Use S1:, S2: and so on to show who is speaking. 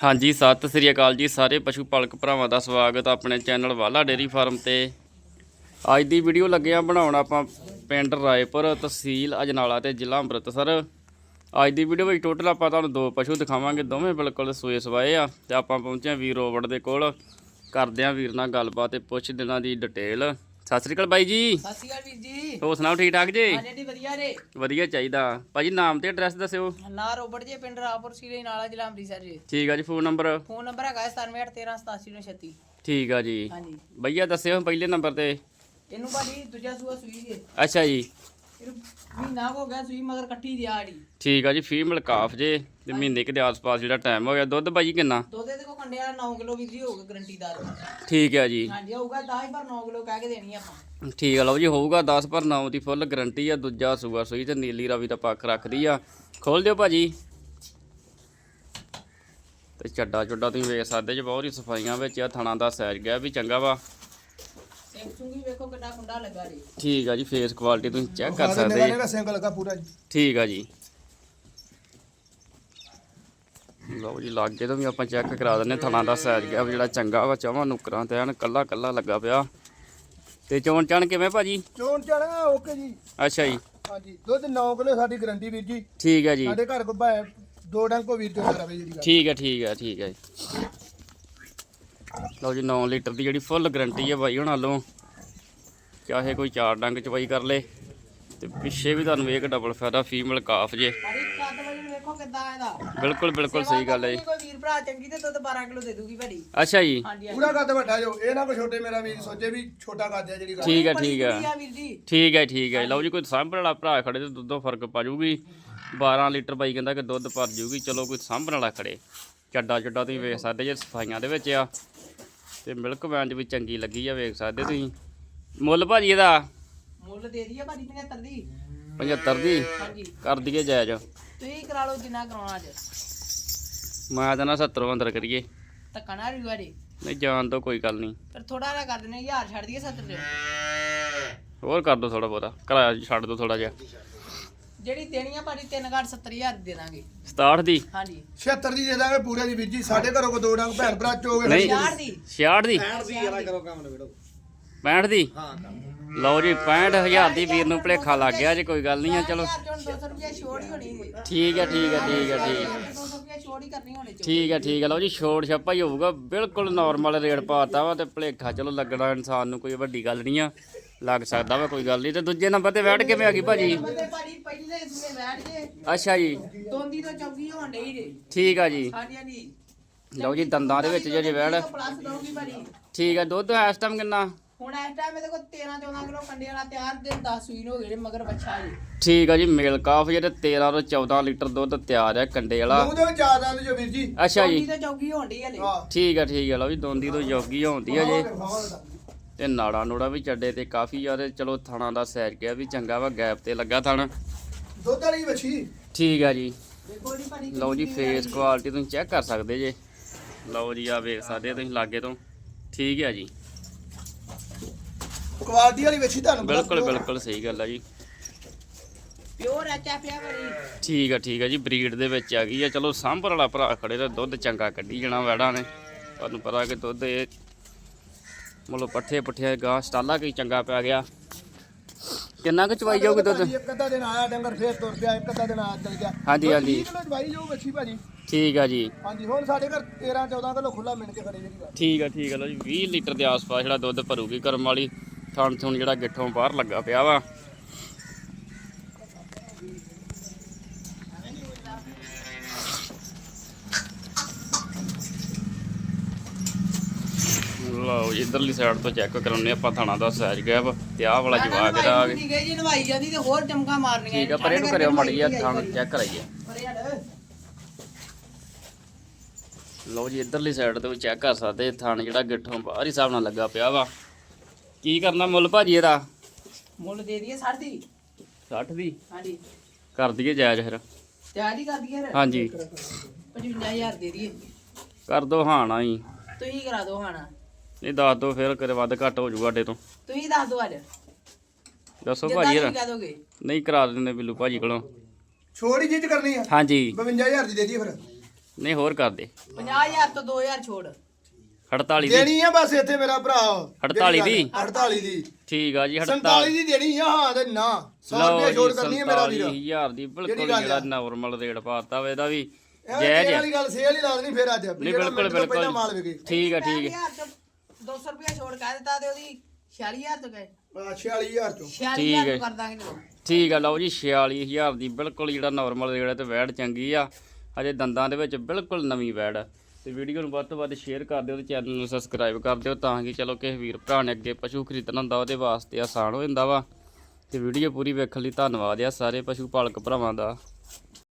S1: ਹਾਂਜੀ, ਸਤਿ ਸ੍ਰੀ ਅਕਾਲ ਜੀ ਸਾਰੇ ਪਸ਼ੂ ਪਾਲਕ ਭਰਾਵਾਂ ਦਾ ਸਵਾਗਤ ਆਪਣੇ ਚੈਨਲ ਵਾਲਾ ਡੇਰੀ ਫਾਰਮ ਤੇ। ਅੱਜ ਦੀ ਵੀਡੀਓ ਲੱਗਿਆ ਬਣਾਉਣ ਆਪਾਂ ਪਿੰਡ ਰਾਏਪੁਰ ਤਹਿਸੀਲ ਅਜਨਾਲਾ ਤੇ ਜ਼ਿਲ੍ਹਾ ਅੰਮ੍ਰਿਤਸਰ। ਅੱਜ ਦੀ ਵੀਡੀਓ ਵਿੱਚ ਟੋਟਲ ਆਪਾਂ ਤੁਹਾਨੂੰ ਦੋ ਪਸ਼ੂ ਦਿਖਾਵਾਂਗੇ, ਦੋਵੇਂ ਬਿਲਕੁਲ ਸੂਏ ਸਵਾਏ ਆ ਤੇ ਆਪਾਂ ਪਹੁੰਚੇ ਆ ਵੀਰ ਰੋਬਟ ਦੇ ਕੋਲ। ਕਰਦੇ ਆ ਵੀਰ ਨਾਲ ਗੱਲਬਾਤ ਤੇ ਪੁੱਛ ਦਿਨਾਂ ਦੀ ਡਿਟੇਲ ਸਤਿ ਸ੍ਰੀ ਅਕਾਲ ਬਾਈ ਜੀ।
S2: ਸਤਿ ਸ਼੍ਰੀ ਅਕਾਲ ਵੀਰ ਜੀ।
S1: ਹੋਰ ਸੁਣਾਓ ਠੀਕ ਠਾਕ ਜੀ?
S2: ਹਾਂਜੀ ਜੀ ਵਧੀਆ ਜੇ।
S1: ਵਧੀਆ ਚਾਹੀਦਾ। ਭਾਜੀ ਨਾਮ ਤੇ ਐਡਰੈਸ ਦੱਸਿਓ।
S2: ਨਾ ਰੋਬਟ ਜੇ ਪਿੰਡ ਰਾਪੁਰ ਸੀਰੇ ਨਾਲਾ ਜ਼ਿਲ੍ਹਾ ਅੰਮ੍ਰਿਤਸਰ ਜੀ।
S1: ਠੀਕ ਆ ਜੀ ਫੋਨ ਨੰਬਰ?
S2: ਫੋਨ ਨੰਬਰ ਹੈਗਾ 9781387936
S1: ਠੀਕ ਆ ਜੀ।
S2: ਹਾਂਜੀ।
S1: ਭਈਆ ਦੱਸਿਓ ਪਹਿਲੇ ਨੰਬਰ ਤੇ।
S2: ਇਹਨੂੰ ਭਾਜੀ ਦੂਜਾ ਸੂਆ ਸੂਈ ਜੇ।
S1: ਅੱਛਾ ਜੀ।
S2: ਮਹੀਨਾ ਕੁ ਹੋ ਗਿਆ ਸੂਈ ਮਗਰ ਕੱਟੀ ਦਿਹਾੜੀ
S1: ਠੀਕ ਆ ਜੀ ਫੀਮੇਲ ਕਾਫ ਜੇ ਤੇ ਮਹੀਨੇ ਕੁ ਦੇ ਆਸ-ਪਾਸ ਜਿਹੜਾ ਟਾਈਮ ਹੋ ਗਿਆ ਦੁੱਧ ਭਾਜੀ ਕਿੰਨਾ?
S2: ਦੁੱਧ ਦੇ ਕੋ ਕੰਡੇ ਵਾਲਾ 9 ਕਿਲੋ ਵੀਰ ਜੀ ਹੋਊਗਾ ਗਰੰਟੀਦਾਰ
S1: ਠੀਕ ਆ ਜੀ।
S2: ਹਾਂਜੀ ਹੋਊਗਾ 10 ਪਰ 9 ਕਿਲੋ ਕਹਿ ਕੇ ਦੇਣੀ ਆਪਾਂ।
S1: ਠੀਕ ਆ ਲਓ ਜੀ ਹੋਊਗਾ 10 ਪਰ 9 ਦੀ ਫੁੱਲ ਗਰੰਟੀ ਆ ਦੂਜਾ ਸੂਆ ਸੂਈ ਤੇ ਨੀਲੀ ਰਾਵੀ ਦਾ ਪੱਖ ਰੱਖਦੀ ਆ। ਖੋਲ ਦਿਓ ਭਾਜੀ। ਤੇ ਚੱਡਾ ਚੁੱਡਾ ਤੁਸੀਂ ਵੇਖ ਸਕਦੇ ਜੀ ਬਹੁਤ ਹੀ ਸਫਾਈਆਂ ਵਿੱਚ ਆ ਥਣਾ ਦਾ ਸਾਈਜ਼ ਗਿਆ ਵੀ ਚੰਗਾ ਵਾ।
S2: ਸਿੰਘ ਚੁੰਗੀ ਵੇਖੋ ਕਿੰਨਾ ਕੁੰਡਾ ਲੱਗਾ ਜੀ
S1: ਠੀਕ ਆ ਜੀ ਫੇਸ ਕੁਆਲਿਟੀ ਤੁਸੀਂ ਚੈੱਕ ਕਰ ਸਕਦੇ। ਜੀ
S3: ਸਿੰਗਲ ਲੱਗਾ ਪੂਰਾ ਜੀ।
S1: ਠੀਕ ਆ ਜੀ। ਲਓ ਜੀ ਲਾਗੇ ਤੋਂ ਵੀ ਆਪਾਂ ਚੈੱਕ ਕਰਾ ਦਿੰਨੇ ਥਣਾ ਦਾ ਸਾਈਜ਼ ਗਿਆ ਜਿਹੜਾ ਚੰਗਾ ਵਾ ਚਵਾਂ ਨੁਕਰਾਂ ਤੇ ਐਨ ਕੱਲਾ ਕੱਲਾ ਲੱਗਾ ਪਿਆ। ਤੇ ਚੋਣ ਚਣ ਕਿਵੇਂ ਭਾਜੀ?
S3: ਚੋਣ ਚੜਨਾ ਓਕੇ ਜੀ।
S1: ਅੱਛਾ ਜੀ।
S3: ਹਾਂਜੀ ਦੁੱਧ 9 ਕਿਲੋ ਸਾਡੀ ਗਰੰਟੀ ਵੀਰ ਜੀ।
S1: ਠੀਕ ਹੈ ਜੀ।
S3: ਸਾਡੇ ਘਰ ਕੋ ਭਾਵੇਂ ਦੋ ਡੰਗ ਕੋ ਵੀਰ ਚੋਣ ਕਰਾਵੇ ਜਿਹੜੀ ਗੱਲ।
S1: ਠੀਕ ਹੈ ਠੀਕ ਹੈ ਠੀਕ ਹੈ ਜੀ। ਲਓ ਜੀ 9 ਲੀਟਰ ਦੀ ਜਿਹੜੀ ਫੁੱਲ ਗਾਰੰਟੀ ਹੈ ਬਾਈ ਉਹਨਾਂ ਵੱਲੋਂ। ਚਾਹੇ ਕੋਈ ਚਾਰ ਡੰਗ ਚਵਾਈ ਕਰ ਲੇ ਤੇ ਪਿੱਛੇ ਵੀ ਤੁਹਾਨੂੰ ਇੱਕ ਡਬਲ ਫਾਇਦਾ ਫੀਮੇਲ ਕਾਫ ਜੇ। ਬਿਲਕੁਲ ਬਿਲਕੁਲ ਸਹੀ ਗੱਲ ਹੈ ਜੀ।
S2: ਕੋਈ ਵੀਰ ਭਰਾ ਚੰਗੀ ਤੇ ਦੁੱਧ 12 ਕਿਲੋ ਦੇ ਦੂਗੀ ਭਾਜੀ।
S1: ਅੱਛਾ ਜੀ।
S3: ਪੂਰਾ ਕੱਦ ਵੱਡਾ ਜੋ ਇਹ ਨਾ ਕੋ ਛੋਟੇ ਮੇਰਾ ਵੀਰ ਸੋਚੇ ਵੀ ਛੋਟਾ ਕੱਦ ਹੈ ਜਿਹੜੀ
S1: ਠੀਕ ਹੈ ਠੀਕ ਹੈ। ਠੀਕ ਹੈ ਠੀਕ ਹੈ। ਲਓ ਜੀ ਕੋਈ ਸਾਂਭਣ ਵਾਲਾ ਭਰਾ ਖੜੇ ਤੇ ਦੁੱਧੋਂ ਫ਼ਰਕ ਪਾ ਜੂਗੀ। 12 ਲੀਟਰ ਬਾਈ ਕਹਿੰਦਾ ਕਿ ਦੁੱਧ ਭਰ ਜੂਗੀ। ਚਲੋ ਕੋਈ ਸਾਂਭਣ ਵਾਲਾ ਖੜੇ। ਚੱਡਾ ਚੱਡਾ ਤੁਸੀਂ ਵੇਖ ਸਕਦੇ ਜੇ ਸਫਾਈਆਂ ਦੇ ਵਿੱਚ ਆ। ਤੇ ਮਿਲਕ ਵੈਨ ਵੀ ਚੰਗੀ ਲੱਗੀ ਆ ਵੇਖ ਸਕਦੇ ਤੁਸੀਂ। ਮੁੱਲ ਭਾਜੀ ਇਹਦਾ?
S2: ਮੁੱਲ ਦੇ ਦਈਏ ਭਾਜੀ 75 ਦੀ।
S1: 75 ਦੀ?
S2: ਹਾਂਜੀ।
S1: ਕਰ ਦਈਏ ਜਾਇਜ਼।
S2: ਤੁਸੀਂ ਕਰਾ ਲਓ ਜਿੰਨਾ ਕਰਾਉਣਾ ਅੱਜ।
S1: ਮੈਂ ਤਾਂ ਨਾ 70 ਅੰਦਰ ਕਰੀਏ।
S2: ਧੱਕਾ ਨਾ ਰਿਵਾ
S1: ਨਹੀਂ ਜਾਣ ਤੋਂ ਕੋਈ ਗੱਲ ਨਹੀਂ।
S2: ਫਿਰ ਥੋੜਾ ਜਿਹਾ ਕਰ ਦਿੰਦੇ ਹਜ਼ਾਰ ਛੱਡ ਦਈਏ 70 ਚ
S1: ਹੋਰ ਕਰ ਦੋ ਥੋੜਾ ਬਹੁਤਾ। ਕਿਰਾਇਆ ਛੱਡ ਦੋ ਥੋੜਾ ਜਿਹਾ।
S2: ਜਿਹੜੀ ਦੇਣੀ ਆ ਭਾਜੀ 3 ਘੱਟ 70000 ਦੇ ਦਾਂਗੇ।
S1: 67 ਦੀ?
S2: ਹਾਂਜੀ।
S3: 76 ਦੀ ਦੇ ਦਾਂਗੇ ਪੂਰੇ ਦੀ ਵੀਰ ਜੀ ਸਾਡੇ ਘਰੋਂ ਕੋ ਦੋ ਡੰਗ ਭੈਣ ਭਰਾ ਚੋਗੇ
S1: ਨਹੀਂ।
S2: 60 ਦੀ?
S1: 66 ਦੀ? 65 ਦੀ ਲਓ ਜੀ 65000 ਦੀ ਵੀਰ ਨੂੰ ਭਲੇਖਾ ਲੱਗ ਗਿਆ ਜੇ ਕੋਈ ਗੱਲ ਨਹੀਂ ਆ ਚਲੋ
S2: 200 ਰੁਪਏ ਛੋੜ ਹੀ ਹੋਣੀ ਹੈ
S1: ਠੀਕ ਹੈ ਠੀਕ ਹੈ ਠੀਕ ਹੈ ਠੀਕ
S2: 200 ਰੁਪਏ ਛੋੜ ਹੀ ਕਰਨੀ ਹੋਣੀ ਚੋ
S1: ਠੀਕ ਹੈ ਠੀਕ ਹੈ ਲਓ ਜੀ ਛੋੜ ਛਾਪਾ ਹੀ ਹੋਊਗਾ। ਬਿਲਕੁਲ ਨਾਰਮਲ ਰੇਟ ਪਾਤਾ ਵਾ ਤੇ ਭਲੇਖਾ ਚਲੋ ਲੱਗਣਾ ਇਨਸਾਨ ਨੂੰ ਕੋਈ ਵੱਡੀ ਗੱਲ ਨਹੀਂ ਆ। ਲੱਗ ਸਕਦਾ ਵਾ ਕੋਈ ਗੱਲ ਨਹੀਂ। ਤੇ ਦੂਜੇ ਨੰਬਰ ਤੇ ਬੈਠ ਕਿਵੇਂ ਆ ਗਈ ਭਾਜੀ?
S2: ਬੰਦੇ ਭਾਜੀ ਪਹਿਲੇ ਸੂਏ ਬੈਠ ਜੇ
S1: ਅੱਛਾ ਜੀ।
S2: ਦੋਂਦੀ ਤੋਂ ਚੌਗੀ ਹੋਣ ਡਈ ਜੇ
S1: ਠੀਕ ਆ ਜੀ।
S2: ਹਾਂਜੀ ਹਾਂਜੀ
S1: ਲਓ ਜੀ ਦੰਦਾਂ ਦੇ ਵਿੱਚ ਜਿਹੜੀ ਵੈੜ
S2: ਪਲੱਸ ਦਊਗੀ ਭਾਜੀ
S1: ਠੀਕ ਹੈ ਦੁੱਧ ਇਸ ਟਾਈਮ ਕਿੰਨਾ?
S2: ਹੁਣ ਇਸ ਟਾਈਮ ਇਹਦੇ ਕੋਲ 13 14 ਕਿਲੋ ਕੰਡੇ ਵਾਲਾ ਤਿਆਰ ਦਿਨ 10 ਸੂਈ ਹੋ ਗਏ ਨੇ ਮਗਰ ਬੱਚਾ ਜੀ
S1: ਠੀਕ ਆ। ਜੀ ਮੇਲ ਕਾਫ ਜਿਹੜੇ 13 ਤੋਂ 14 ਲੀਟਰ ਦੁੱਧ ਤਿਆਰ ਹੈ ਕੰਡੇ ਵਾਲਾ।
S3: ਮੂੰਹ ਦੇ ਵਿੱਚ ਆ ਜਾਂਦੇ ਜੋ ਵੀਰ ਜੀ।
S1: ਅੱਛਾ
S2: ਦੋਂਦੀ
S1: ਜੀ
S2: ਤੋਂ ਚੌਗੀ ਹੋਣ ਡਈ ਹਲੇ।
S1: ਠੀਕ ਆ ਠੀਕ ਆ। ਲਓ ਜੀ ਦੋਂਦੀ ਤੋਂ ਜੋਗੀ ਹੁੰਦੀ ਆ ਜੇ। ਤੇ ਨਾੜਾ ਨੂੜਾ ਵੀ ਚੱਡੇ ਤੇ ਕਾਫੀ ਯਾਰ ਚਲੋ ਥਣਾ ਦਾ ਸੈਰ ਗਿਆ ਵੀ ਚੰਗਾ ਵਾ ਗੈਪ ਤੇ ਲੱਗਾ ਥਣ।
S3: ਦੁੱਧ ਵਾਲੀ ਵੱਛੀ?
S1: ਠੀਕ ਆ ਜੀ। ਲਓ ਜੀ ਫੇਸ ਕੁਆਲਿਟੀ ਤੁਸੀਂ ਚੈੱਕ ਕਰ ਸਕਦੇ ਜੇ। ਲਓ ਜੀ ਆ ਵੇਖ ਸਕਦੇ ਆ ਤੁਸੀਂ ਲਾਗੇ ਤੋਂ। ਠੀਕ ਹੈ ਜੀ।
S3: ਕੁਆਲਿਟੀ ਵਾਲੀ ਵੱਛੀ ਤੁਹਾਨੂੰ
S1: ਬਿਲਕੁਲ ਬਿਲਕੁਲ ਸਹੀ ਗੱਲ ਆ ਜੀ।
S2: ਪਿਓਰ ਐਚਾ ਪਿਆ ਭਾਜੀ
S1: ਠੀਕ ਆ ਠੀਕ ਆ ਜੀ ਬਰੀਡ ਦੇ ਵਿੱਚ ਆ ਗਈ ਆ। ਚਲੋ ਸਾਂਭਰ ਵਾਲਾ ਭਰਾ ਖੜੇ ਤੇ ਦੁੱਧ ਚੰਗਾ ਕੱਢੀ ਜਾਣਾ ਵੈੜਾਂ ਨੇ। ਤੁਹਾਨੂੰ ਪਤਾ ਕਿ ਦੁੱਧ ਇਹ ਮਤਲਬ ਪੱਠੇ ਪੱਠੇ ਗਾਂ ਸਟਾਲਾ ਕੀ ਚੰਗਾ ਪੈ ਗਿਆ। ਕਿੰਨਾ ਕੁ ਚਵਾਈ ਜਾਊਗੀ ਦੁੱਧ?
S3: ਇੱਕ ਅੱਧਾ ਦਿਨ ਆਇਆ ਡੰਗਰ ਫੇਰ ਤੁਰ ਪਿਆ ਇੱਕ ਅੱਧਾ ਦਿਨ ਆ ਚਲ ਗਿਆ।
S1: ਹਾਂਜੀ, ਹਾਂਜੀ।
S3: 30 ਕਿਲੋ ਚਵਾਈ ਜਾਊ ਵੱਛੀ ਭਾਜੀ।
S1: ਠੀਕ ਆ ਜੀ।
S3: ਹਾਂਜੀ ਹੁਣ ਸਾਡੇ ਘਰ 13 14 ਕਿਲੋ ਖੁੱਲਾ ਮਿਣ ਕੇ ਖੜੇ ਜਿਹੜੀ
S1: ਠੀਕ ਆ ਠੀਕ ਆ ਲਓ ਜੀ 20 ਲੀਟਰ ਦੇ ਆਸ-ਪਾਸ ਜਿਹੜਾ ਦੁੱਧ ਭਰੂਗੀ ਕਰਮ ਵਾਲੀ ਥਣ ਥੁਣ ਜਿਹੜਾ ਗਿੱਠੋਂ ਬਾਹਰ ਲੱਗਾ ਪਿਆ ਵਾ। ਲਓ ਇਧਰਲੀ ਸਾਈਡ ਤੋਂ ਚੈੱਕ ਕਰਾਉਨੇ ਆਪਾਂ ਥਾਣਾ ਦਾ ਸਾਈਜ਼ ਗੈਪ ਤੇ ਆਹ ਵਾਲਾ ਜਵਾਕ ਇਹਦਾ ਆ ਗਿਆ
S2: ਗਈ ਜੀ ਨਵਾਈ ਜਾਂਦੀ ਤੇ ਹੋਰ ਚਮਕਾ ਮਾਰਨੀਆਂ
S1: ਠੀਕ ਆ ਪਰ ਇਹਨੂੰ ਕਰਿਓ ਮੜੀ ਆ ਥਾਣ ਚੈੱਕ ਕਰਾਈਏ। ਲਓ ਜੀ ਇਧਰਲੀ ਸਾਈਡ ਤੋਂ ਚੈੱਕ ਕਰ ਸਕਦੇ ਥਾਣ ਜਿਹੜਾ ਗਿੱਠੋਂ ਬਾਹਰ ਹੀ ਹਿਸਾਬ ਨਾਲ ਲੱਗਾ ਪਿਆ ਵਾ। ਕੀ ਕਰਨਾ ਮੁੱਲ ਭਾਜੀ ਇਹਦਾ?
S2: ਮੁੱਲ ਦੇ ਦਈਏ 60 ਦੀ।
S1: 60 ਦੀ?
S2: ਹਾਂਜੀ।
S1: ਕਰ ਦਈਏ ਜਾਇਜ਼ ਫਿਰ।
S2: ਹੀ ਕਰ ਦਈਏ ਫਿਰ।
S1: ਹਾਂਜੀ।
S2: 55000 ਦੇ ਦਈਏ।
S1: ਕਰ ਦੋ ਹਾਣਾ ਹੀ।
S2: ਤੁਸੀਂ ਕਰਾ ਦਿਓ ਹਾਣਾ।
S1: ਨਹੀਂ ਦੱਸ ਦੋ ਫਿਰ ਕਦੇ ਵੱਧ ਘੱਟ ਹੋ ਜਾਊਗਾ ਅੱਡੇ ਤੋਂ।
S2: ਤੁਸੀਂ ਦੱਸ ਦਿਓ ਅੱਜ।
S1: ਦੱਸੋ
S2: ਜਿੱਦਾਂ
S1: ਭਾਜੀ
S2: ਕਹਿ ਦੋਗੇ।
S1: ਨਹੀਂ ਕਰਾ ਦਿੰਦੇ ਬਿੱਲੂ ਭਾਜੀ ਕੋਲੋਂ।
S3: ਛੋੜ ਹੀ ਜਿੱਤ ਕਰਨੀ ਆ।
S1: ਹਾਂਜੀ।
S3: 52000 ਦੀ ਦੇ ਦੀ ਫਿਰ।
S1: ਨਹੀਂ ਹੋਰ ਕਰ ਦੇ।
S2: 50000 ਤੋਂ 2000 ਛੋੜ।
S1: 48 ਦੀ।
S3: ਦੇਣੀ ਆ ਬਸ ਇੱਥੇ ਮੇਰਾ ਭਰਾ।
S1: 48 ਦੀ?
S3: 48 ਦੀ।
S1: ਠੀਕ ਆ ਜੀ
S3: 47
S1: 48
S3: ਦੀ ਦੇਣੀ ਆ ਹਾਂ ਤੇ ਨਾ। 100 ਰੁਪਏ ਛੋੜ ਕਰਨੀ ਹੈ ਮੇਰਾ ਵੀਰ।
S1: 47000 ਦੀ ਬਿਲਕੁਲ ਜਿਹੜਾ
S3: ਆ?
S1: ਨਾਰਮਲ ਰੇਟ ਪਾਤਾ ਵਾ ਇਹਦਾ ਵੀ
S3: ਤੇਲ
S1: ਹੈ
S3: ਵਾਲੀ ਗੱਲ ਸੇਲ ਹੀ ਲਾ ਦੇਣੀ ਫਿਰ ਅੱਜ।
S1: ਨਹੀਂ ਬਿਲਕੁਲ ਬਿਲਕੁਲ ਠੀਕ ਆ ਠੀਕ ਹੈ
S2: 50000 ਤੋਂ 200 ਰੁਪਏ ਛੋੜ ਕਹਿ ਦਿੱਤਾ ਤੇ ਉਹਦੀ 46000 ਤੋਂ ਗਏ।
S3: 46000 ਚੋਂ
S2: 46000
S1: ਹੈ।
S2: ਤੋਂ ਕਰ ਦਾਂਗੇ ਚਲੋ
S1: ਠੀਕ ਆ ਲਓ ਜੀ 46000 ਦੀ ਬਿਲਕੁਲ ਜਿਹੜਾ ਨਾਰਮਲ ਰੇਟ ਹੈ ਤੇ ਵੈੜ ਚੰਗੀ ਆ। ਅਜੇ ਦੰਦਾਂ ਦੇ ਵਿੱਚ ਬਿਲਕੁਲ ਨਵੀਂ ਵੈੜ। ਆ ਤੇ ਵੀਡੀਓ ਨੂੰ ਵੱਧ ਤੋਂ ਵੱਧ ਸ਼ੇਅਰ ਕਰ ਦਿਓ ਤੇ ਚੈਨਲ ਨੂੰ ਸਬਸਕ੍ਰਾਈਬ ਕਰ ਦਿਓ ਤਾਂ ਕਿ ਚਲੋ ਕਿਸੇ ਵੀਰ ਭਰਾ ਨੇ ਅੱਗੇ ਪਸ਼ੂ ਖਰੀਦਣਾ ਹੁੰਦਾ ਉਹਦੇ ਵਾਸਤੇ ਆਸਾਨ ਹੋ ਜਾਂਦਾ ਵਾ। ਤੇ ਵੀਡੀਓ ਪੂਰੀ ਵੇਖਣ ਲਈ ਧੰਨਵਾਦ ਆ ਸਾਰੇ ਪਸ਼ੂ ਪਾਲਕ ਭਰਾਵਾਂ ਦਾ।